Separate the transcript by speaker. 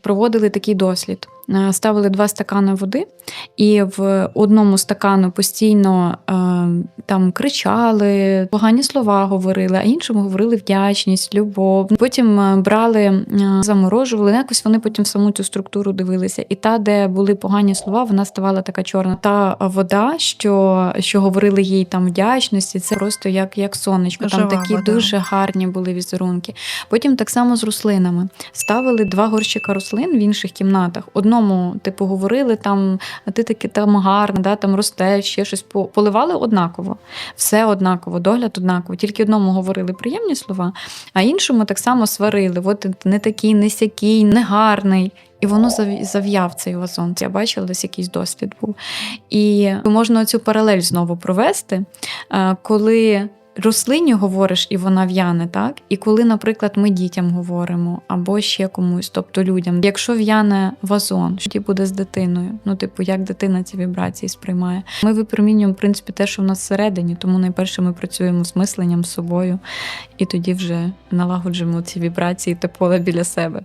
Speaker 1: Проводили такий дослід. Е, Ставили два стакани води, і в одному стакану постійно е, там кричали, погані слова говорили, а іншому говорили вдячність, любов. Потім е, брали, заморожували. Якось вони потім в саму цю структуру дивилися. І та, де були погані слова, вона ставала така чорна. Та вода, що, що говорили їй там вдячності, це просто як, як сонечко. Там
Speaker 2: Жива
Speaker 1: такі
Speaker 2: вода.
Speaker 1: дуже гарні були візерунки. Потім так само з рослинами. Ставили два горщика рослин в інших кімнатах. Одному, типу, говорили там, ти таки там гарна, да, там ростеш, ще щось поливали однаково. Все однаково, догляд однаково. Тільки одному говорили приємні слова, а іншому так само сварили. От не такий, не сякий, не гарний. І воно зав'яв цей вазон. Я бачила, десь якийсь досвід був. І можна цю паралель знову провести, е, коли рослині говориш, і вона в'яне, так? І коли, наприклад, ми дітям говоримо або ще комусь, тобто людям, якщо в'яне вазон, що тоді буде з дитиною? Ну, типу, як дитина ці вібрації сприймає? Ми випромінюємо, в принципі, те, що в нас всередині, тому найперше ми працюємо з мисленням, з собою, і тоді вже налагоджуємо ці вібрації та поле біля себе.